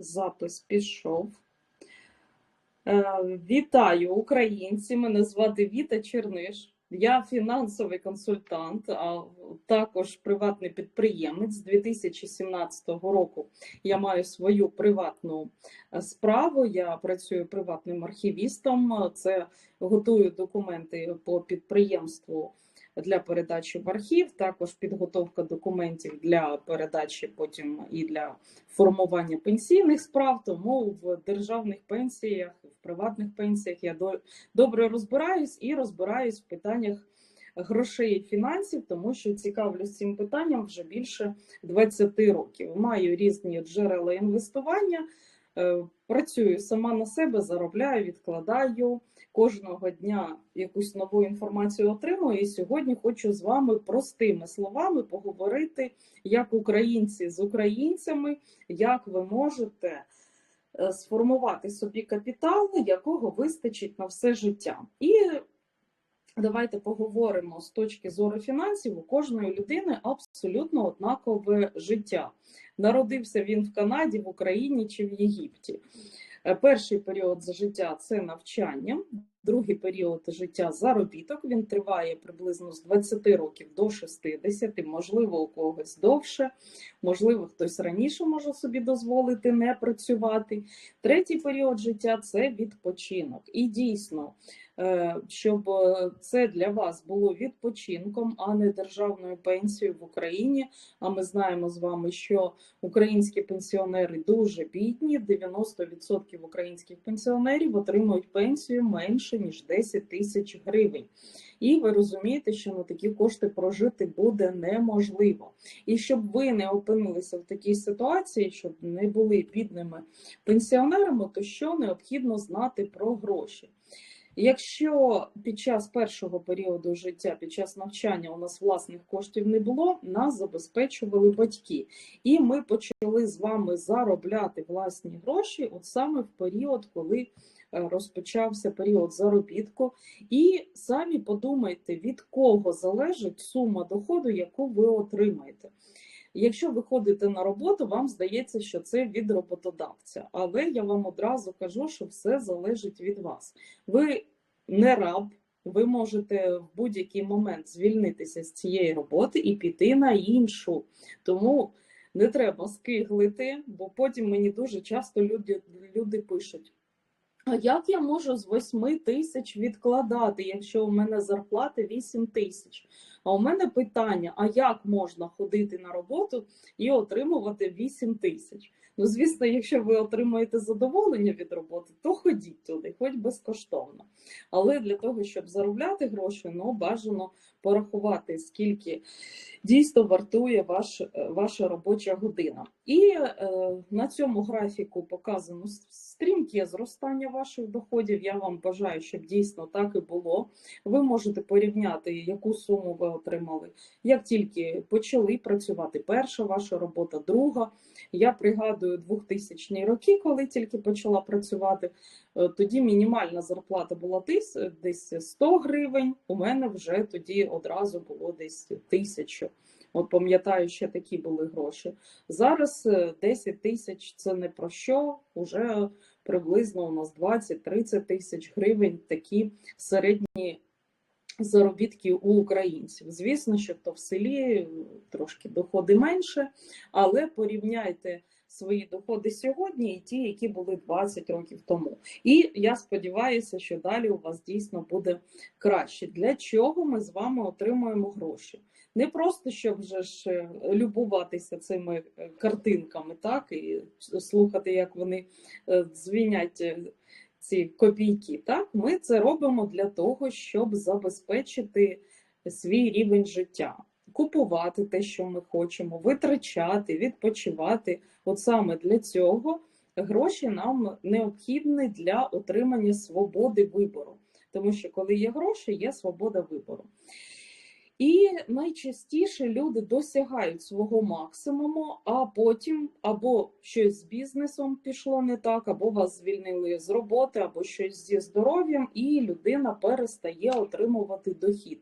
Запис пішов. Е, Вітаю українці! Мене звати Віта Черниш. Я фінансовий консультант, а також приватний підприємець. З 2017 року я маю свою приватну е, справу. Я працюю приватним архівістом. Це готую документи по підприємству для передачі в архів, також підготовка документів для передачі потім і для формування пенсійних справ. Тому в державних пенсіях, в приватних пенсіях я до- добре розбираюсь і розбираюсь в питаннях грошей і фінансів, тому що цікавлюсь цим питанням вже більше 20 років. Маю різні джерела інвестування. е, Працюю сама на себе, заробляю, відкладаю кожного дня якусь нову інформацію отримую. І сьогодні хочу з вами простими словами поговорити, як українці з українцями, як ви можете е, сформувати собі капітал, якого вистачить на все життя. І давайте поговоримо з точки зору фінансів. У кожної людини абсолютно однакове життя. Народився він в Канаді, в Україні чи в Єгипті. Е, Перший період за життя це навчання, другий період життя заробіток. Він триває приблизно з 20 років до 60, можливо, у когось довше, можливо, хтось раніше може собі дозволити не працювати. Третій період життя це відпочинок. І дійсно, щоб е, це для вас було відпочинком, а не державною пенсією в Україні. А ми знаємо з вами, що українські пенсіонери дуже бідні. 90% українських пенсіонерів отримують пенсію менше ніж 10 тисяч гривень. І ви розумієте, що на такі кошти прожити буде неможливо. І щоб ви не опинилися в такій ситуації, щоб не були бідними пенсіонерами, то що необхідно знати про гроші? Якщо під час першого періоду життя, під час навчання у нас власних коштів не було, нас забезпечували батьки, і ми почали з вами заробляти власні гроші, от саме в період, коли е, розпочався період заробітку. І самі подумайте, від кого залежить сума доходу, яку ви отримаєте. Якщо ви ходите на роботу, вам здається, що це від роботодавця, але я вам одразу кажу, що все залежить від вас. Ви не раб, ви можете в будь-який момент звільнитися з цієї роботи і піти на іншу. Тому не треба скиглити, бо потім мені дуже часто люди, люди пишуть. А як я можу з 8 тисяч відкладати, якщо у мене зарплата 8 тисяч? А у мене питання: а як можна ходити на роботу і отримувати 8 тисяч? Ну, звісно, якщо ви отримуєте задоволення від роботи, то ходіть туди, хоч безкоштовно. Але для того, щоб заробляти гроші, ну бажано порахувати, скільки дійсно вартує ваш, е, ваша робоча година. І е, на цьому графіку показано стрімке зростання ваших доходів. Я вам бажаю, щоб дійсно так і було. Ви можете порівняти, яку суму ви отримали, як тільки почали працювати. Перша ваша робота, друга. Я пригадую 2000 роки, коли тільки почала працювати. Е, Тоді мінімальна зарплата була десь 100 гривень. У мене вже тоді одразу було десь тисячу. От пам'ятаю, ще такі були гроші. Зараз е, 10 тисяч це не про що. Уже приблизно у нас 20-30 тисяч гривень такі середні заробітки у українців. Звісно, що то в селі е, трошки доходи менше, але порівняйте свої доходи сьогодні і ті, які були 20 років тому. І я сподіваюся, що далі у вас дійсно буде краще. Для чого ми з вами отримуємо гроші? Не просто щоб вже ж е, любуватися цими е, картинками, так і слухати, як вони е, дзвінять е, ці копійки. Так, ми це робимо для того, щоб забезпечити свій рівень життя, купувати те, що ми хочемо, витрачати, відпочивати. От саме для цього гроші нам необхідні для отримання свободи вибору. Тому що коли є гроші, є свобода вибору. І найчастіше люди досягають свого максимуму, а потім або щось з бізнесом пішло не так, або вас звільнили з роботи, або щось зі здоров'ям, і людина перестає отримувати дохід.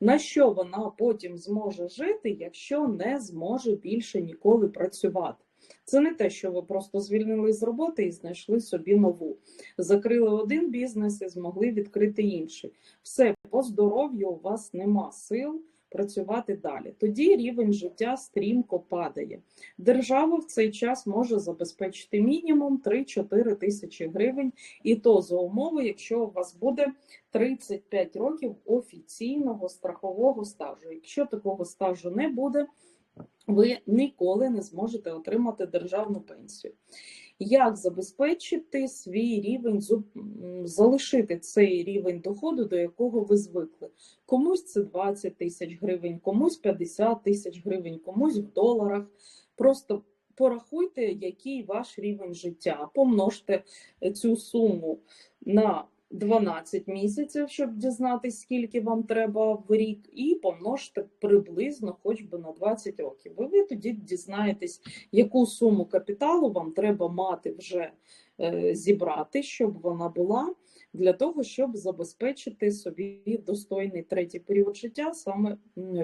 На що вона потім зможе жити, якщо не зможе більше ніколи працювати? Це не те, що ви просто звільнили з роботи і знайшли собі нову. Закрили один бізнес і змогли відкрити інший. Все, по здоров'ю у вас нема сил працювати далі. Тоді рівень життя стрімко падає. Держава в цей час може забезпечити мінімум 3-4 тисячі гривень, і то за умови, якщо у вас буде 35 років офіційного страхового стажу. Якщо такого стажу не буде, ви ніколи не зможете отримати державну пенсію. Як забезпечити свій рівень, залишити цей рівень доходу, до якого ви звикли? Комусь це 20 тисяч гривень, комусь 50 тисяч гривень, комусь в доларах. Просто порахуйте, який ваш рівень життя, помножте цю суму на 12 місяців, щоб дізнатися, скільки вам треба в рік, і помножте приблизно хоч би на 20 років. І ви тоді дізнаєтесь, яку суму капіталу вам треба мати вже е, зібрати, щоб вона була для того, щоб забезпечити собі достойний третій період життя, саме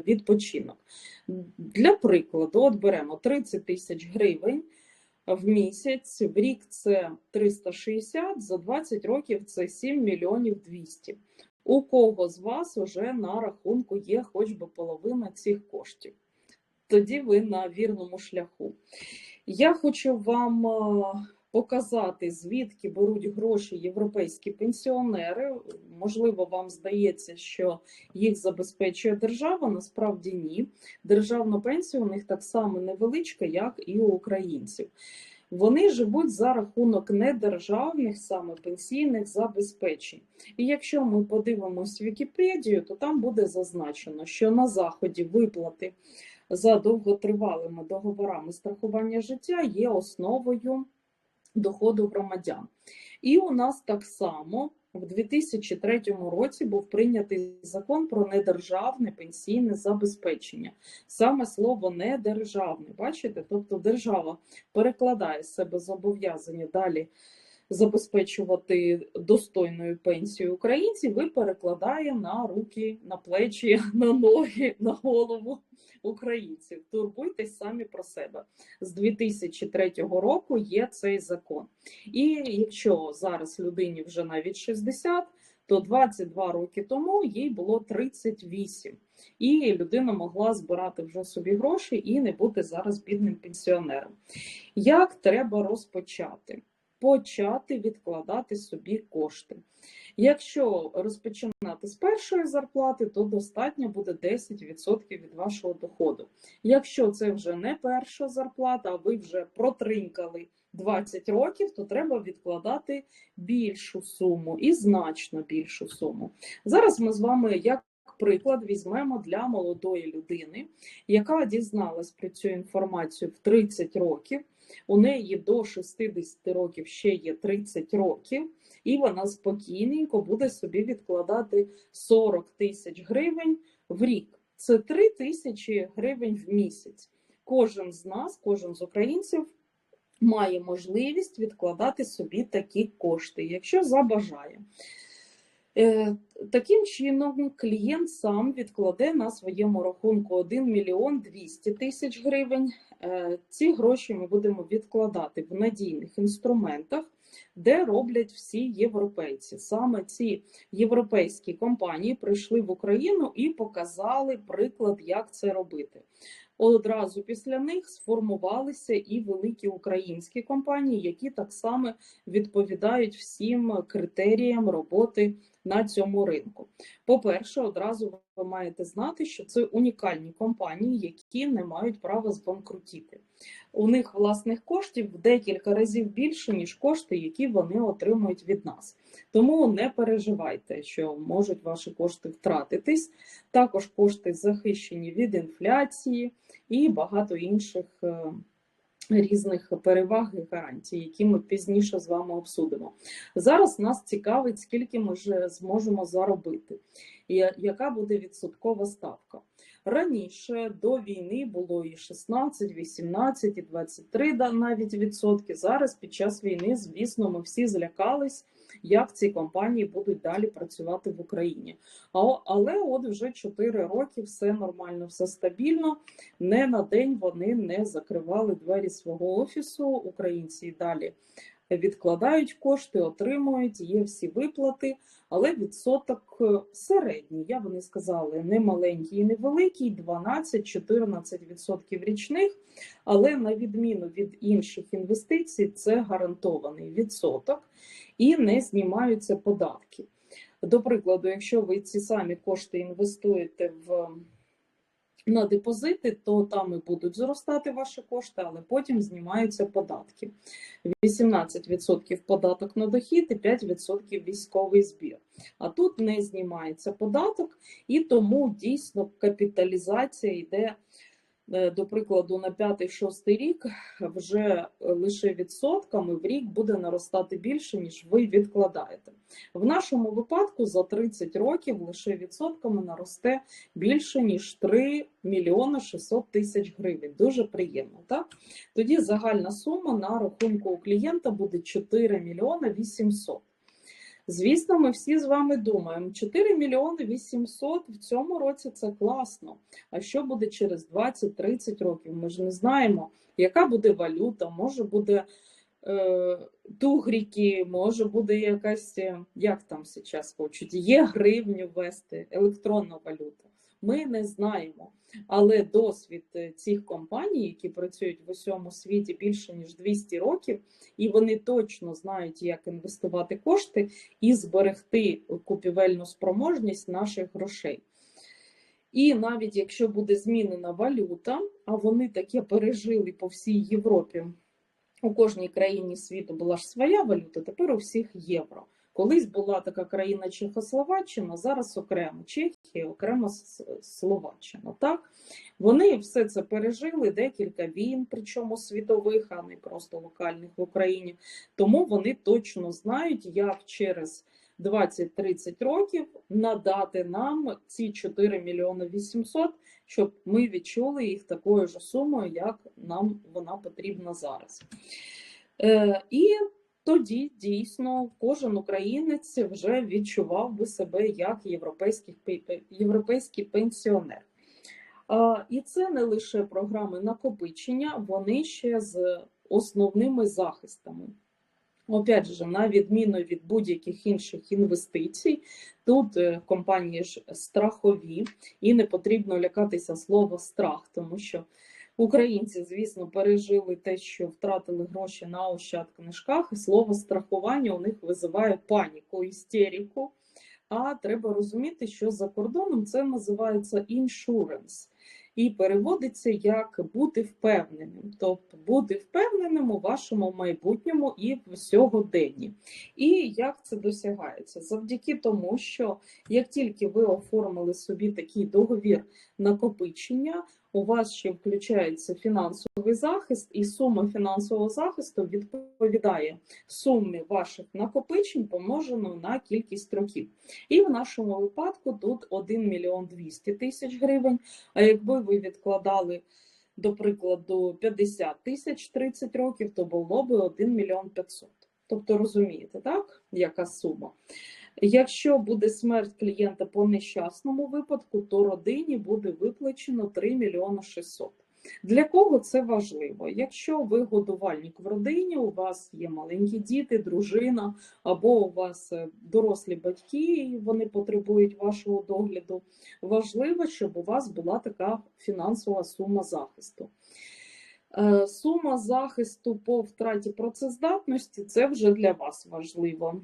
відпочинок. Для прикладу, от беремо 30 тисяч гривень в місяць, в рік це 360, за 20 років це 7 мільйонів 200. У кого з вас вже на рахунку є хоч би половина цих коштів? Тоді ви на вірному шляху. Я хочу вам е, показати, звідки беруть гроші європейські пенсіонери. Можливо, вам здається, що їх забезпечує держава. Насправді ні. Державна пенсія у них так само невеличка, як і у українців. Вони живуть за рахунок недержавних саме пенсійних забезпечень. І якщо ми подивимось Вікіпедію, то там буде зазначено, що на заході виплати за довготривалими договорами страхування життя є основою доходу громадян. І у нас так само в 2003 році був прийнятий закон про недержавне пенсійне забезпечення. Саме слово недержавне, бачите? Тобто держава перекладає з себе зобов'язання далі забезпечувати достойною пенсією українців і перекладає на руки, на плечі, на ноги, на голову українців. Турбуйтесь самі про себе. З 2003 року є цей закон. І якщо зараз людині вже навіть 60, то 22 роки тому їй було 38. І людина могла збирати вже собі гроші і не бути зараз бідним пенсіонером. Як треба розпочати? Почати відкладати собі кошти. Якщо розпочинати з першої зарплати, то достатньо буде 10% від вашого доходу. Якщо це вже не перша зарплата, а ви вже протринкали 20 років, то треба відкладати більшу суму і значно більшу суму. Зараз ми з вами як приклад візьмемо для молодої людини, яка дізналась про цю інформацію в 30 років. У неї до 60 років ще є 30 років, і вона спокійненько буде собі відкладати 40 тисяч гривень в рік. Це 3 тисячі гривень в місяць. Кожен з нас, кожен з українців має можливість відкладати собі такі кошти, якщо забажає. Е, Таким чином, клієнт сам відкладе на своєму рахунку 1 мільйон 200 тисяч гривень. Е, Ці гроші ми будемо відкладати в надійних інструментах, де роблять всі європейці. Саме ці європейські компанії прийшли в Україну і показали приклад, як це робити. Одразу після них сформувалися і великі українські компанії, які так само відповідають всім критеріям роботи на цьому ринку. По-перше, одразу ви маєте знати, що це унікальні компанії, які не мають права збанкрутіти. У них власних коштів в декілька разів більше, ніж кошти, які вони отримують від нас. Тому не переживайте, що можуть ваші кошти втратитись. Також кошти захищені від інфляції і багато інших. е, Різних переваг і гарантій, які ми пізніше з вами обсудимо. Зараз нас цікавить, скільки ми ж зможемо заробити, і яка буде відсоткова ставка. Раніше до війни було і 16, 18, і 23 да- навіть відсотки. Зараз під час війни, звісно, ми всі злякались, як ці компанії будуть далі працювати в Україні. Але от вже 4 роки все нормально, все стабільно. Не на день вони не закривали двері свого офісу. Українці далі відкладають кошти, отримують, є всі виплати, але відсоток е, середній, я би не сказала, не маленький і не великий, 12-14% річних. Але на відміну від інших інвестицій, це гарантований відсоток і не знімаються податки. До прикладу, якщо ви ці самі кошти інвестуєте в на депозити, то там і будуть зростати ваші кошти, але потім знімаються податки. 18% податок на дохід і 5% військовий збір. А тут не знімається податок, і тому дійсно капіталізація йде, до прикладу, на 5-6 рік вже лише відсотками в рік буде наростати більше, ніж ви відкладаєте. В нашому випадку за 30 років лише відсотками наросте більше ніж 3 мільйони 600 тисяч гривень. Дуже приємно, так? Тоді загальна сума на рахунку у клієнта буде 4 мільйони 800. Звісно, ми всі з вами думаємо, 4 мільйони 800 в цьому році це класно. А що буде через 20-30 років? Ми ж не знаємо, яка буде валюта, може буде е, тугріки, може буде якась, як там зараз хочуть, є гривню ввести, електронна валюта. Ми не знаємо. Але досвід е, цих компаній, які працюють в усьому світі більше ніж 200 років, і вони точно знають, як інвестувати кошти і зберегти купівельну спроможність наших грошей. І навіть якщо буде змінена валюта, а вони таке пережили по всій Європі, у кожній країні світу була ж своя валюта, тепер у всіх євро. Колись була така країна Чехословаччина, зараз окремо Чехія, окремо Словаччина. Так вони все це пережили, декілька війн, причому світових, а не просто локальних в Україні. Тому вони точно знають, як через 20-30 років надати нам ці 4 мільйони 800, щоб ми відчули їх такою ж сумою, як нам вона потрібна зараз. Е, і тоді дійсно кожен українець вже відчував би себе як європейський, європейський пенсіонер. І це не лише програми накопичення, вони ще з основними захистами. Опять же, на відміну від будь-яких інших інвестицій, тут е, компанії ж страхові, і не потрібно лякатися слова страх, тому що українці, звісно, пережили те, що втратили гроші на ощадкнижках, і слово страхування у них визиває паніку, істерику. А треба розуміти, що за кордоном це називається insurance і переводиться як бути впевненим, тобто бути впевненим у вашому майбутньому і в сьогоденні. І як це досягається? Завдяки тому, що як тільки ви оформили собі такий договір накопичення, у вас ще включається фінансовий захист, і сума фінансового захисту відповідає сумі ваших накопичень помножено на кількість років. І в нашому випадку тут 1 мільйон 200 тисяч гривень. А якби ви відкладали, до прикладу, 50 тисяч 30 років, то було би 1 мільйон 500. Тобто розумієте, так, яка сума? Якщо буде смерть клієнта по нещасному випадку, то родині буде виплачено 3 мільйони 600. Для кого це важливо? Якщо ви годувальник в родині, у вас є маленькі діти, дружина, або у вас е, дорослі батьки, і вони потребують вашого догляду, важливо, щоб у вас була така фінансова сума захисту. Е, Сума захисту по втраті працездатності це вже для вас важливо.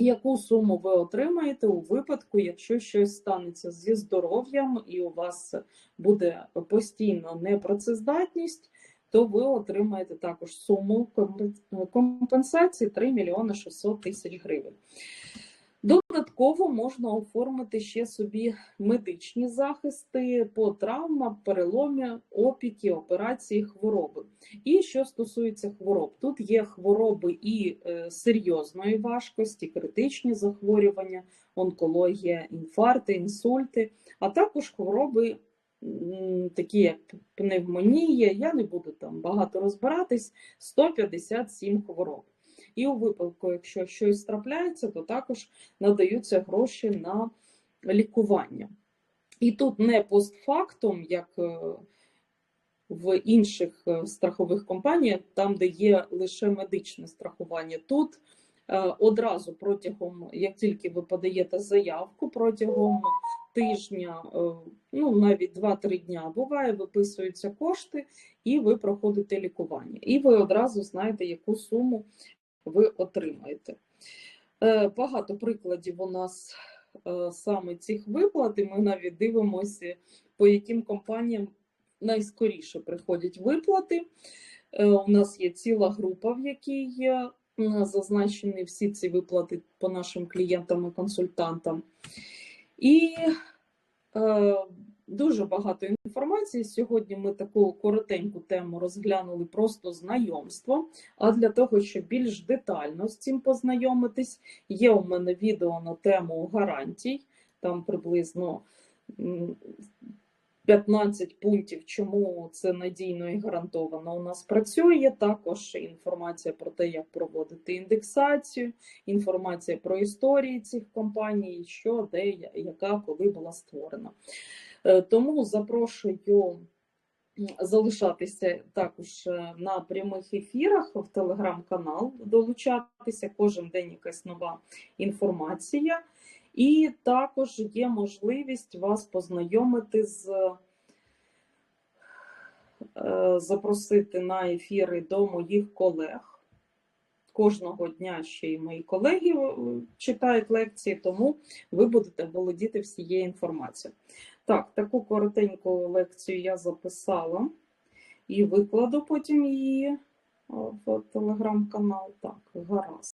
Яку суму ви отримаєте у випадку, якщо щось станеться зі здоров'ям і у вас буде постійно непрацездатність, то ви отримаєте також суму компенсації 3 мільйони 600 тисяч гривень. Додатково можна оформити ще собі медичні захисти по травмам, переломі, опіки, операції, хвороби. І що стосується хвороб, тут є хвороби і е, серйозної важкості, критичні захворювання, онкологія, інфаркти, інсульти, а також хвороби такі як пневмонія, я не буду там багато розбиратись, 157 хвороб. І у випадку, якщо щось трапляється, то також надаються гроші на лікування. І тут не постфактум, як е, в інших е, страхових компаніях, там, де є лише медичне страхування. Тут е, одразу протягом, як тільки ви подаєте заявку, протягом тижня, ну навіть 2-3 дня буває, виписуються кошти, і ви проходите лікування. І ви одразу знаєте, яку суму ви отримаєте. Е, Багато прикладів у нас е, саме цих виплат, і ми навіть дивимося, по яким компаніям найскоріше приходять виплати. Е, У нас є ціла група, в якій є зазначені всі ці виплати по нашим клієнтам і консультантам. І дуже багато інформації. Сьогодні ми таку коротеньку тему розглянули просто знайомство. А для того, щоб більш детально з цим познайомитись, є у мене відео на тему гарантій, там приблизно 15 пунктів, чому це надійно і гарантовано у нас працює. Також інформація про те, як проводити індексацію, інформація про історії цих компаній, що, де, яка, коли була створена. Е, Тому запрошую залишатися також е, на прямих ефірах в телеграм-канал, долучатися кожен день якась нова інформація. І також є можливість вас познайомити з е, запросити на ефіри до моїх колег. Кожного дня ще й мої колеги читають лекції, тому ви будете володіти всією інформацією. Так, таку коротеньку лекцію я записала і викладу потім її в телеграм-канал. Так, гаразд.